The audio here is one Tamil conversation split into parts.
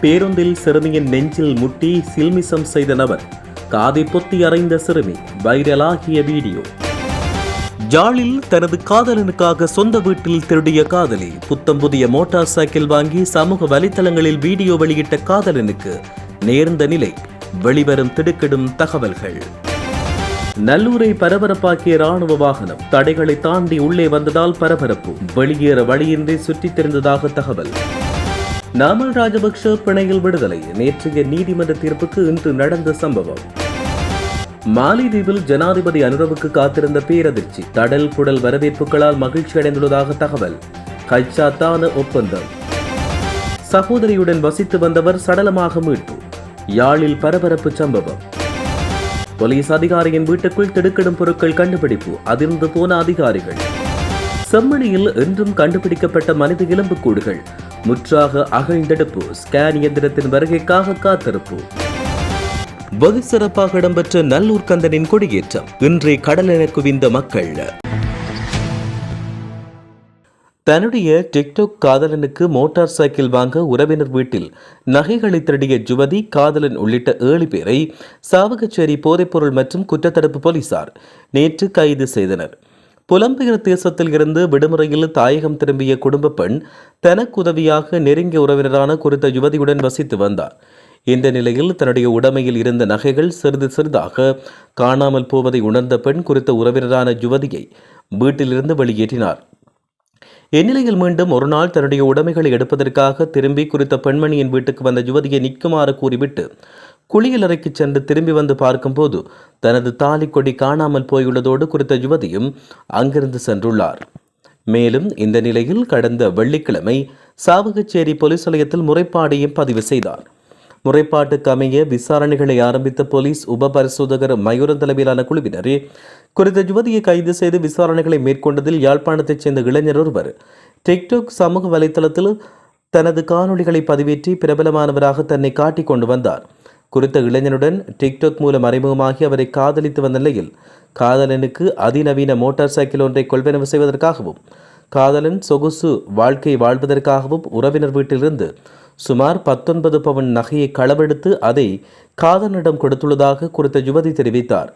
பேருந்தில் சிறுமியின் நெஞ்சில் முட்டி சில்மிசம் செய்த நபர் காதை பொத்தி அறைந்த சிறுமி வைரலாகிய வீடியோ. ஜாலில் தனது காதலனுக்காக சொந்த வீட்டில் திருடிய காதலி புத்தம் புதிய மோட்டார் சைக்கிள் வாங்கி சமூக வலைத்தளங்களில் வீடியோ வெளியிட்ட காதலனுக்கு நேர்ந்த நிலை வெளிவரும் திடுக்கிடும் தகவல்கள். நல்லூரை பரபரப்பாக்கிய ராணுவ வாகனம் தடைகளை தாண்டி உள்ளே வந்ததால் பரபரப்பு வெளியேற வழியின்றி சுற்றித் திரிந்ததாக தகவல். நாமல் ராஜபக்ஷ பிணையில் விடுதலை. நேற்றைய நீதிமன்ற தீர்ப்புக்கு இன்று நடந்த சம்பவம். மாலிதீவில் ஜனாதிபதி அனுரவுக்கு காத்திருந்த பேரதிர்ச்சி தடல் புடல் வரவேற்புகளால் மகிழ்ச்சி அடைந்துள்ளதாக தகவல். கச்சாத்தான ஒப்பந்தம். சகோதரியுடன் வசித்து வந்தவர் சடலமாக மீட்பு. யாழில் பரபரப்பு சம்பவம். போலீஸ் அதிகாரியின் வீட்டுக்குள் திடுக்கிடும் பொருட்கள் கண்டுபிடிப்பு அதிர்ந்து போன அதிகாரிகள். செம்மணியில் இன்றும் கண்டுபிடிக்கப்பட்ட மனித எலும்புக்கூடுகள் முற்றாக அகழ்ந்தெடுப்பு ஸ்கேன் இயந்திரத்தின் வருகைக்காக காத்திருப்பு. வெகு சிறப்பாக இடம்பெற்ற நல்லூர் கந்தனின் கொடியேற்றம். இன்றைய கடலென குவிந்த மக்கள். தன்னுடைய டிக்டாக் காதலனுக்கு மோட்டார் சைக்கிள் வாங்க உறவினர் வீட்டில் நகைகளை திருடிய ஜுவதி காதலன் உள்ளிட்ட ஏழு பேரை சாவகச்சேரி போதைப்பொருள் மற்றும் குற்றத்தடுப்பு போலீசார் நேற்று கைது செய்தனர். புலம்பெயர் தேசத்தில் இருந்து விடுமுறையில் தாயகம் திரும்பிய குடும்ப பெண் தனக்கு உதவியாக நெருங்கிய உறவினரான குறித்த யுவதியுடன் வசித்து வந்தார். இந்த நிலையில் தன்னுடைய உடைமையில் இருந்த நகைகள் சிறிது சிறிதாக காணாமல் போவதை உணர்ந்த பெண் குறித்த உறவினரான யுவதியை வீட்டிலிருந்து வெளியேற்றினார். இந்நிலையில் மீண்டும் ஒரு நாள் தன்னுடைய உடைமைகளை எடுப்பதற்காக திரும்பி குறித்த பெண்மணியின் வீட்டுக்கு வந்த யுவதியை நிற்குமாறு கூறிவிட்டு குளியல் அறைக்கு சென்று திரும்பி வந்து பார்க்கும்போது தனது தாலி கொடி காணாமல் போயுள்ளதோடு குறித்த யுவதியும் அங்கிருந்து சென்றுள்ளார். மேலும் இந்த நிலையில் கடந்த வெள்ளிக்கிழமை சாவகச்சேரி போலீஸ் நிலையத்தில் முறைப்பாடையும் பதிவு செய்தார். முறைப்பாட்டுக்கு அமைய விசாரணைகளை ஆரம்பித்த போலீஸ் உப பரிசோதகர் மயூரன் தலைமையிலான குழுவினர் குறித்த யுவதியை கைது செய்து விசாரணைகளை மேற்கொண்டதில் யாழ்ப்பாணத்தைச் சேர்ந்த இளைஞர் ஒருவர் டிக்டாக் சமூக வலைத்தளத்தில் தனது காணொளிகளை பதிவேற்றி பிரபலமானவராக தன்னை காட்டிக் கொண்டு வந்தார். குறித்த இளைஞனுடன் டிக்டாக் மூலம் அறிமுகமாகி அவரை காதலித்து வந்த நிலையில் காதலனுக்கு அதிநவீன மோட்டார் சைக்கிள் ஒன்றை கொள்வனவு செய்வதற்காகவும் காதலன் சொகுசு வாழ்க்கை வாழ்வதற்காகவும் உறவினர் வீட்டிலிருந்து சுமார் பத்தொன்பது பவன் நகையை களவெடுத்து அதை காதலனிடம் கொடுத்துள்ளதாக குறித்த யுவதி தெரிவித்தார்.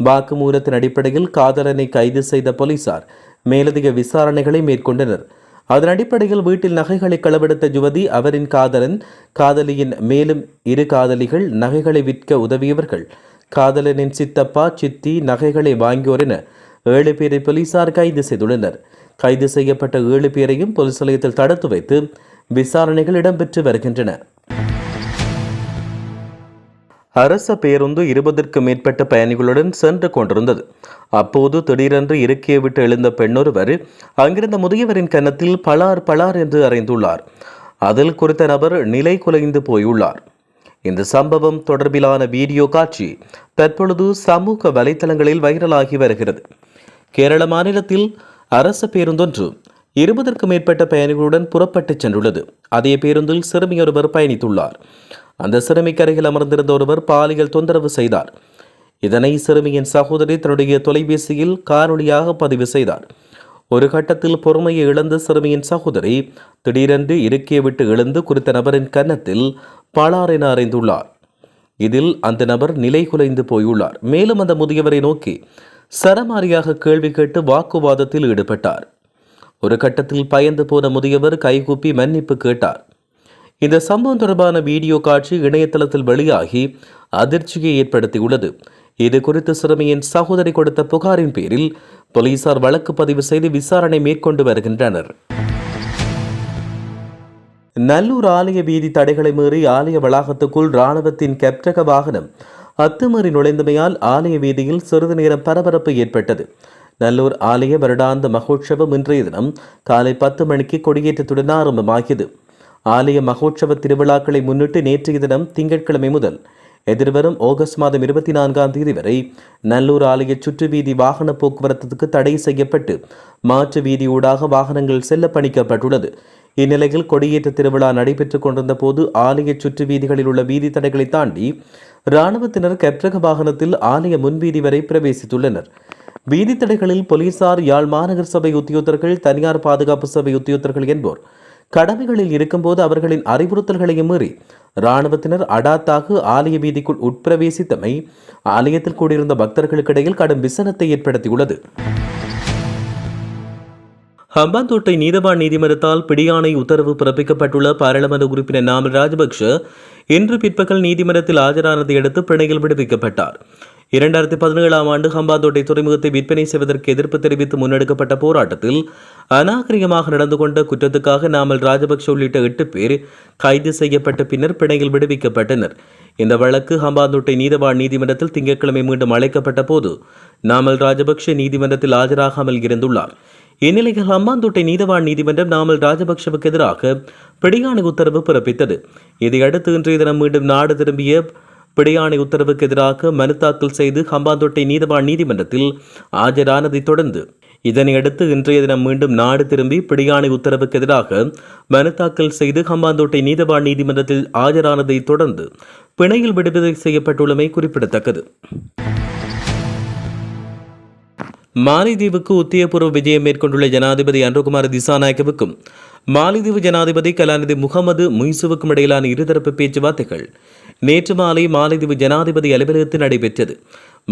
வாக்குமூலத்தின் அடிப்படையில் காதலனை கைது செய்த போலீசார் மேலதிக விசாரணைகளை மேற்கொண்டனர். அதன் அடிப்படையில் வீட்டில் நகைகளை களவெடுத்த யுவதி அவரின் காதலன் காதலியின் மேலும் இரு காதலிகள் நகைகளை விற்க உதவியவர்கள். காதலனின் சித்தப்பா சித்தி நகைகளை வாங்கியோர் என ஏழு பேரை போலீசார் கைது செய்துள்ளனர். கைது செய்யப்பட்ட ஏழு பேரையும் போலீஸ் நிலையத்தில் தடுத்து வைத்து விசாரணைகள் இடம்பெற்று வருகின்றன. அரச பேருந்து இருபதற்கு மேற்பட்ட பயணிகளுடன் சென்று கொண்டிருந்தது. அப்போது திடீரென்று இருக்கையை விட்டு எழுந்த பெண்ணொருவர் அங்கிருந்த முதியவரின் கன்னத்தில் பலார் பலார் என்று அறைந்துள்ளார். அதில் குறித்த நபர் நிலை குலைந்து போயுள்ளார். இந்த சம்பவம் தொடர்பிலான வீடியோ காட்சி தற்பொழுது சமூக வலைத்தளங்களில் வைரலாகி வருகிறது. கேரள மாநிலத்தில் அரச பேருந்தொன்று இருபதற்கு மேற்பட்ட பயணிகளுடன் புறப்பட்டுச் சென்றுள்ளது. அதே பேருந்தில் சிறுமியொருவர் பயணித்துள்ளார். அந்த சிறுமிக்கு அருகில் அமர்ந்திருந்த ஒருவர் பாலியல் தொந்தரவு செய்தார். இதனை சிறுமியின் சகோதரி தன்னுடைய தொலைபேசியில் காணொலியாக பதிவு செய்தார். ஒரு கட்டத்தில் பொறுமையை இழந்த சிறுமியின் சகோதரி திடீரென்று இருக்கையை விட்டு எழுந்து குறித்த நபரின் கன்னத்தில் பலார் என அறைந்துள்ளார். இதில் அந்த நபர் நிலை குலைந்து போயுள்ளார். மேலும் அந்த முதியவரை நோக்கி சரமாரியாக கேள்வி கேட்டு வாக்குவாதத்தில் ஈடுபட்டார். ஒரு கட்டத்தில் பயந்து போன முதியவர் கைகூப்பி மன்னிப்பு கேட்டார். இந்த சம்பவம் தொடர்பான வீடியோ காட்சி இணையதளத்தில் வெளியாகி அதிர்ச்சியை ஏற்படுத்தியுள்ளது. இது குறித்து சிறுமியின் சகோதரி கொடுத்த புகாரின் பேரில் போலீசார் வழக்கு பதிவு செய்து விசாரணை மேற்கொண்டு வருகின்றனர். நல்லூர் ஆலய வீதி தடைகளை மீறி ஆலய வளாகத்துக்குள் ராணுவத்தின் கெப்டக வாகனம் அத்துமீறி நுழைந்தமையால் ஆலய வீதியில் சிறிது நேரம் பரபரப்பு ஏற்பட்டது. நல்லூர் ஆலய வருடாந்த மகோற்சவம் இன்றைய தினம் காலை பத்து மணிக்கு கொடியேற்றத்துடன் ஆரம்பமாகியது. ஆலய மகோற்சவ திருவிழாக்களை முன்னிட்டு நேற்றைய தினம் திங்கட்கிழமை முதல் எதிர்வரும் ஆகஸ்ட் மாதம் இருபத்தி நான்காம் தேதி வரை நல்லூர் ஆலய சுற்று வீதி வாகன போக்குவரத்துக்கு தடை செய்யப்பட்டு மாற்று வீதியூடாக வாகனங்கள் செல்ல பணிக்கப்பட்டுள்ளது இந்நிலையில் கொடியேற்ற திருவிழா நடைபெற்றுக் கொண்டிருந்த போது ஆலய சுற்று வீதிகளில் உள்ள வீதி தடைகளை தாண்டி இராணுவத்தினர் கெப்ரக வாகனத்தில் ஆலய முன்வீதி வரை பிரவேசித்துள்ளனர். வீதி தடைகளில் போலீசார் யாழ் மாநகர சபை உத்தியோகத்தர்கள் தனியார் பாதுகாப்பு சபை உத்தியோகத்தர்கள் என்போர் கடமைகளில் இருக்கும்போது அவர்களின் அறிவுறுத்தல்களையும் மீறி இராணுவத்தினர் அடாத்தாக ஆலய வீதிக்குள் உட்பிரவேசித்தமை ஆலயத்தில் கூடியிருந்த பக்தர்களுக்கிடையில் கடும் விசனத்தை ஏற்படுத்தியுள்ளது. ஹம்பாந்தோட்டை நீதவான் நீதிமன்றத்தால் பிடியாணை உத்தரவு பிறப்பிக்கப்பட்டுள்ள பாராளுமன்ற உறுப்பினர் நாமல் ராஜபக்ஷ இன்று பிற்பகல் நீதிமன்றத்தில் ஆஜரானதை அடுத்து பிணையில் விடுவிக்கப்பட்டார். இரண்டாயிரத்தி பதினேழாம் ஆண்டு ஹம்பாந்தோட்டை துறைமுகத்தை விற்பனை செய்வதற்கு எதிர்ப்பு தெரிவித்து முன்னெடுக்கப்பட்ட போராட்டத்தில் அநாகரிகமாக நடந்து கொண்ட குற்றத்துக்காக நாமல் ராஜபக்ஷ உள்ளிட்ட எட்டு பேர் கைது செய்யப்பட்ட பின்னர் பிணையில் விடுவிக்கப்பட்டனர். இந்த வழக்கு ஹம்பாந்தோட்டை நீதவான் நீதிமன்றத்தில் திங்கட்கிழமை மீண்டும் அழைக்கப்பட்ட போது நாமல் ராஜபக்ஷ நீதிமன்றத்தில் ஆஜராகாமல் இருந்துள்ளார். இந்நிலையில் ஹம்பாந்தோட்டை நீதவான் நீதிமன்றம் நாமல் ராஜபக்ஷவுக்கு எதிராக பிடியாணை உத்தரவு பிறப்பித்தது. இதையடுத்து இன்றைய தினம் மீண்டும் நாடு திரும்பிய பிடியாணை உத்தரவுக்கு எதிராக மனு தாக்கல் செய்து ஹம்பாந்தோட்டை நீதவான் நீதிமன்றத்தில் ஆஜரானதைத் தொடர்ந்து இதனையடுத்து இன்றைய தினம் மீண்டும் நாடு திரும்பி பிடியாணை உத்தரவுக்கு எதிராக மனு தாக்கல் செய்து ஹம்பாந்தோட்டை நீதவான் நீதிமன்றத்தில் ஆஜரானதைத் தொடர்ந்து பிணையில் விடுதலை செய்யப்பட்டுள்ளமை குறிப்பிடத்தக்கது. மாலைதீவுக்கு உத்தியபூர்வ விஜயம் மேற்கொண்டுள்ள ஜனாதிபதி அன்ருகுமார் திசாநாயக்கவுக்கும் மாலைதீவு ஜனாதிபதி கலாநிதி முகமது முய்சுவுக்கும் இடையிலான இருதரப்பு பேச்சுவார்த்தைகள் நேற்று மாலை மாலைதீவு ஜனாதிபதி அலுவலகத்தில் நடைபெற்றது.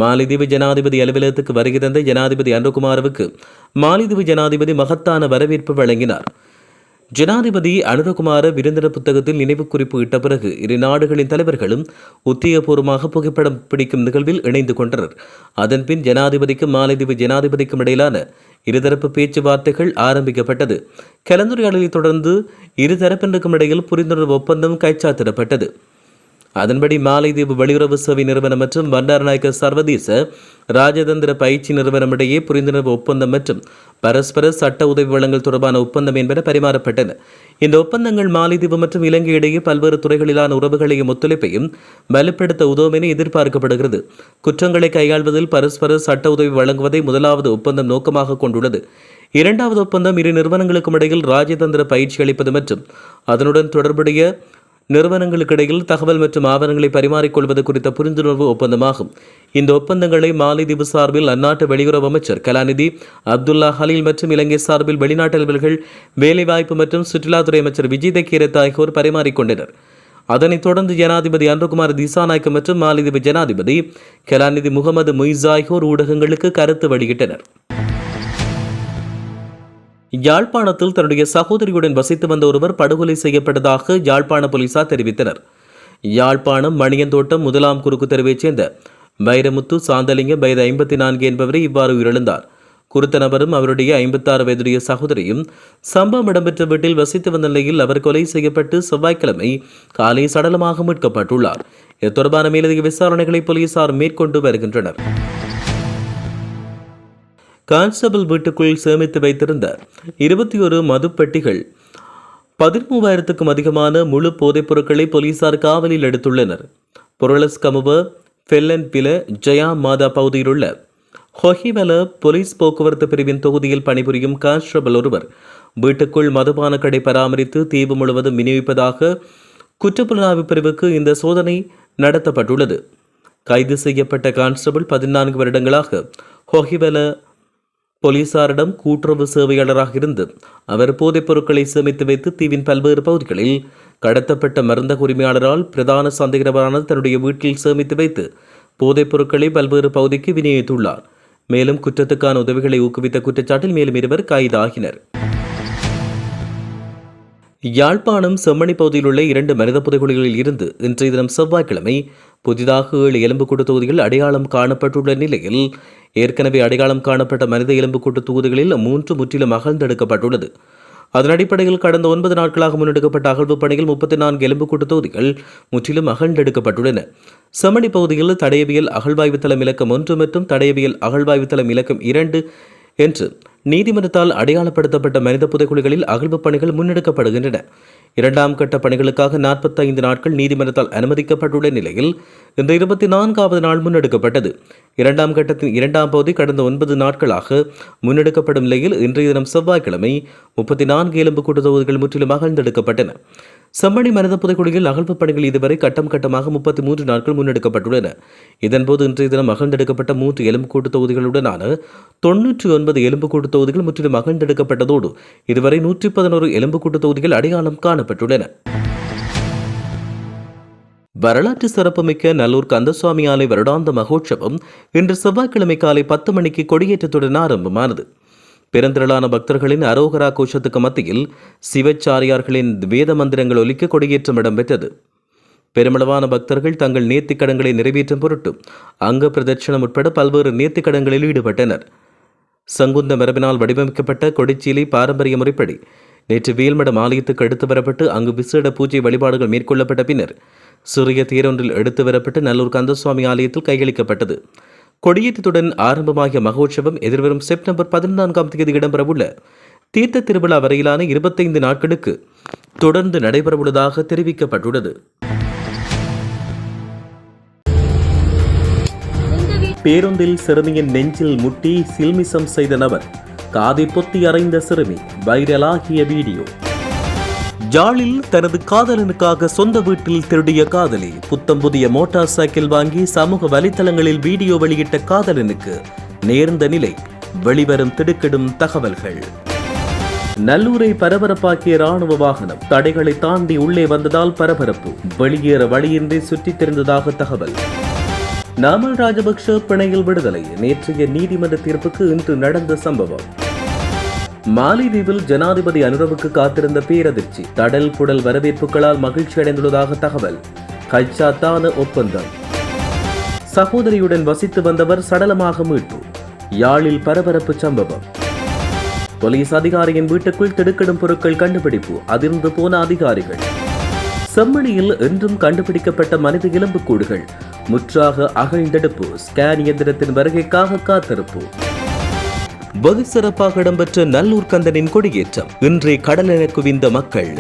மாலைதீவு ஜனாதிபதி அலுவலகத்துக்கு வருகை தந்த ஜனாதிபதி அனுகுமாரவுக்கு மாலைதீவு ஜனாதிபதி மகத்தான வரவேற்பு வழங்கினார். ஜனாதிபதி அனுரகுமார விருந்தினர் புத்தகத்தில் நினைவு குறிப்பு இட்ட பிறகு இரு நாடுகளின் தலைவர்களும் உத்தியபூர்வமாக புகைப்படம் பிடிக்கும் நிகழ்வில் இணைந்து கொண்டனர். அதன்பின் ஜனாதிபதிக்கும் மாலைதீவு ஜனாதிபதிக்கும் இடையிலான இருதரப்பு பேச்சுவார்த்தைகள் ஆரம்பிக்கப்பட்டது. கலந்துரையாடலை தொடர்ந்து இருதரப்பினருக்கும் இடையில் புரிந்துணர்வு ஒப்பந்தம் கைச்சாத்திடப்பட்டது. அதன்படி மாலைதீவு வெளியுறவு சேவை நிறுவனம் மற்றும் பண்டாரநாயக்க சர்வதேச ராஜதந்திர பயிற்சி நிறுவனம் இடையே புரிந்துணர்வு ஒப்பந்தம் மற்றும் பரஸ்பர சட்ட உதவி வழங்கல் தொடர்பான ஒப்பந்தம் என்பன பரிமாறப்பட்டன. இந்த ஒப்பந்தங்கள் மாலைதீவு மற்றும் இலங்கை இடையே பல்வேறு துறைகளிலான உறவுகளையும் ஒத்துழைப்பையும் வலுப்படுத்த உதவும் என எதிர்பார்க்கப்படுகிறது. குற்றங்களை கையாள்வதில் பரஸ்பர சட்ட உதவி வழங்குவதை முதலாவது ஒப்பந்தம் நோக்கமாக கொண்டுள்ளது. இரண்டாவது ஒப்பந்தம் இரு நிறுவனங்களுக்கும் இடையில் ராஜதந்திர பயிற்சி அளிப்பது மற்றும் அதனுடன் தொடர்புடைய நிறுவனங்களுக்கிடையில் தகவல் மற்றும் ஆவணங்களை பரிமாறிக்கொள்வது குறித்த புரிந்துணர்வு ஒப்பந்தமாகும். இந்த ஒப்பந்தங்களை மாலைதீவு சார்பில் அந்நாட்டு வெளியுறவு அமைச்சர் கலாநிதி அப்துல்லா ஹலீல் மற்றும் இலங்கை சார்பில் வெளிநாட்டலவர்கள் வேலைவாய்ப்பு மற்றும் சுற்றுலாத்துறை அமைச்சர் விஜித கீரத் ஆகியோர் பரிமாறிக்கொண்டனர். அதனைத் தொடர்ந்து ஜனாதிபதி அன்புகுமார் திசாநாயக்க மற்றும் மாலைதீவு ஜனாதிபதி கலாநிதி முகமது முய்ஸ் ஆகியோர் ஊடகங்களுக்கு கருத்து வெளியிட்டனர். யாழ்ப்பாணத்தில் தன்னுடைய சகோதரியுடன் வசித்து வந்த ஒருவர் படுகொலை செய்யப்பட்டதாக யாழ்ப்பாண போலீசார் தெரிவித்தனர். யாழ்ப்பாணம் மணியந்தோட்டம் முதலாம் குறுக்கு தெருவைச் சேர்ந்த வைரமுத்து சாந்தலிங்க வயது ஐம்பத்தி நான்கு என்பவரை இவ்வாறு உயிரிழந்தார். குறித்த நபரும் அவருடைய ஐம்பத்தாறு வயதுடைய சகோதரியும் சம்பவம் இடம்பெற்ற வீட்டில் வசித்து வந்த நிலையில் அவர் கொலை செய்யப்பட்டு செவ்வாய்க்கிழமை காலை சடலமாக மீட்கப்பட்டுள்ளார். இது தொடர்பான மேலதிக விசாரணைகளை போலீசார் மேற்கொண்டு வருகின்றனர். கான்ஸ்டபிள் வீட்டுக்குள் சேமித்து வைத்திருந்த இருபத்தி ஒரு மதுப்பெட்டிகள் பதிமூவாயிரத்துக்கும் அதிகமான முழு போதைப் பொருட்களை போலீசார் காவலில் எடுத்துள்ளனர். பொருளஸ் கமுவ ஃபெல்லன் பில ஜயா மாதா பகுதியிலுள்ள ஹொஹிவல போலீஸ் போக்குவரத்து பிரிவின் தொகுதியில் பணிபுரியும் கான்ஸ்டபிள் ஒருவர் வீட்டுக்குள் மதுபான கடை பராமரித்து தீவு முழுவதும் விநியோகிப்பதாக குற்றப்புலனாய்வு பிரிவுக்கு இந்த சோதனை நடத்தப்பட்டுள்ளது. கைது செய்யப்பட்ட கான்ஸ்டபிள் பதினான்கு வருடங்களாக ஹொஹிவல போலீசாரிடம் கூட்டுறவு சேவையாளராக இருந்து அவர் போதைப் பொருட்களை சேமித்து வைத்து தீவின் பல்வேறு பகுதிகளில் கடத்தப்பட்ட மருந்த உரிமையாளரால் பிரதான சந்தேகமான தன்னுடைய வீட்டில் சேமித்து வைத்து போதைப் பொருட்களை பல்வேறு பகுதிக்கு விநியோகித்துள்ளார். மேலும் குற்றத்துக்கான உதவிகளை ஊக்குவித்த குற்றச்சாட்டில் மேலும் இருவர் கைதாகினர். யாழ்ப்பாணம் செம்மணி பகுதியில் உள்ள இரண்டு மனித புதைகுழிகளில் இருந்து இன்றைய தினம் செவ்வாய்க்கிழமை புதிதாக ஏழு எலும்புக்கூட்டு தொகுதிகள் அடையாளம் காணப்பட்டுள்ள நிலையில் ஏற்கனவே அடையாளம் காணப்பட்ட மனித எலும்புக்கூட்டு தொகுதிகளில் மூன்று முற்றிலும் அகழ்ந்தெடுக்கப்பட்டுள்ளது. அதன் அடிப்படையில் கடந்த ஒன்பது நாட்களாக முன்னெடுக்கப்பட்ட அகழ்வு பணியில் முப்பத்தி நான்கு எலும்புக்கூட்டு தொகுதிகள் முற்றிலும் அகழ்ந்தெடுக்கப்பட்டுள்ளன. செமணி பகுதியில் தடயவியல் அகழ்வாய்வு தளம் இலக்கம் ஒன்று மற்றும் தடயவியல் அகழ்வாய்வு தளம் இலக்கம் இரண்டு என்று நீதிமன்றத்தால் அடையாளப்படுத்தப்பட்ட மனித புதைக்குழிகளில் அகழ்வு பணிகள் முன்னெடுக்கப்படுகின்றன. இரண்டாம் கட்ட பணிகளுக்காக நாற்பத்தைந்து நாட்கள் நீதிமன்றத்தால் அனுமதிக்கப்பட்டுள்ள நிலையில் இந்த இருபத்தி நான்காவது நாள் முன்னெடுக்கப்பட்டது. இரண்டாம் கட்டத்தின் இரண்டாம் பகுதி கடந்த ஒன்பது நாட்களாக முன்னெடுக்கப்படும் நிலையில் இன்றைய தினம் செவ்வாய்க்கிழமை முப்பத்தி நான்கு எலும்பு கூட்டு தொகுதிகள் முற்றிலும் அகழ்ந்தெடுக்கப்பட்டன. செம்மணி மனித புதைக்குழியில் அகழ்வு பணிகள் இதுவரை கட்டம் கட்டமாக முப்பத்தி மூன்று நாட்கள் முன்னெடுக்கப்பட்டுள்ளன. இதன்போது இன்றைய தினம் அகழ்ந்தெடுக்கப்பட்ட மூன்று எலும்புக்கூட்டு தொகுதிகளுடனான தொன்னூற்றி ஒன்பது எலும்புக்கூட்டு தொகுதிகள் முற்றிலும் அகழ்ந்தெடுக்கப்பட்டதோடு இதுவரை நூற்றி பதினோரு எலும்புக்கூட்டு தொகுதிகள் அடையாளம் காணப்பட்டுள்ளன. வரலாற்று சிறப்புமிக்க நல்லூர் கந்தசுவாமி ஆலை வருடாந்த மகோற்சவம் இன்று செவ்வாய்க்கிழமை காலை பத்து மணிக்கு கொடியேற்றத்துடன் ஆரம்பமானது. பெருந்திரளான பக்தர்களின் அரோகரா கோஷத்துக்கு மத்தியில் சிவச்சாரியார்களின் வேத மந்திரங்கள் ஒலிக்க கொடியேற்றம் இடம்பெற்றது. பெருமளவான பக்தர்கள் தங்கள் நேர்த்திக்கடன்களை நிறைவேற்றும் பொருட்டு அங்க பிரதட்சணம் உட்பட பல்வேறு நேர்த்திக்கடன்களில் ஈடுபட்டனர். சங்குந்த மரபினால் வடிவமைக்கப்பட்ட கொடிச்சீலை பாரம்பரிய முறைப்படி நேற்று வேல்மடம் ஆலயத்துக்கு எடுத்து வரப்பட்டு அங்கு விசேட பூஜை வழிபாடுகள் மேற்கொள்ளப்பட்ட பின்னர் சிறிய தேரொன்றில் எடுத்து வரப்பட்டு நல்லூர் கந்தசுவாமி ஆலயத்தில் கையளிக்கப்பட்டது. கொடியேற்றத்துடன் ஆரம்பமாகிய மகோற்சவம் எதிர்வரும் செப்டம்பர் பதினான்காம் தேதி இடம்பெறவுள்ள தீர்த்த திருவிழா வரையிலான இருபத்தைந்து நாட்களுக்கு தொடர்ந்து நடைபெறவுள்ளதாக தெரிவிக்கப்பட்டுள்ளது. பேருந்தில் சிறுமியின் நெஞ்சில் முட்டி சில்மிசம் செய்த நபர் காதை பொத்தி அறைந்த சிறுமி வைரலாகிய வீடியோ. ஜாலில் தனது காதலனுக்காக சொந்த வீட்டில் திருடிய காதலி புத்தம் புதிய மோட்டார் சைக்கிள் வாங்கி சமூக வலைத்தளங்களில் வீடியோ வெளியிட்ட காதலனுக்கு நேர்ந்த நிலை வெளிவரும் திடுக்கிடும் தகவல்கள். நல்லூரை பரபரப்பாக்கிய ராணுவ வாகனம் தடைகளை தாண்டி உள்ளே வந்ததால் பரபரப்பு வெளியேற வழியின்றி சுற்றித் திரிந்ததாக தகவல். நாமல் ராஜபக்ஷ பிணையில் விடுதலை நேற்றைய நீதிமன்ற தீர்ப்புக்கு இன்று நடந்த சம்பவம். மாலிதீவில் ஜனாதிபதி அனுரவுக்கு காத்திருந்த பேரதிர்ச்சி தடல் புடல் வரவேற்புகளால் மகிழ்ச்சி அடைந்துள்ளதாக தகவல். கச்சாத்தான ஒப்பந்தம். சகோதரியுடன் வசித்து வந்தவர் சடலமாக மீட்பு. யாழில் பரபரப்பு சம்பவம். போலீஸ் அதிகாரியின் வீட்டுக்குள் திடுக்கிடும் பொருட்கள் கண்டுபிடிப்பு அதிர்ந்து போன அதிகாரிகள். செம்மணியில் இன்றும் கண்டுபிடிக்கப்பட்ட மனித எலும்புக்கூடுகள் முற்றாக அகழ்ந்தெடுப்பு ஸ்கேன் இயந்திரத்தின் வருகைக்காக காத்திருப்பு. வெகு சிறப்பாக இடம்பெற்ற நல்லூர் கந்தனின் கொடியேற்றம். இன்றே கடலென குவிந்த மக்கள்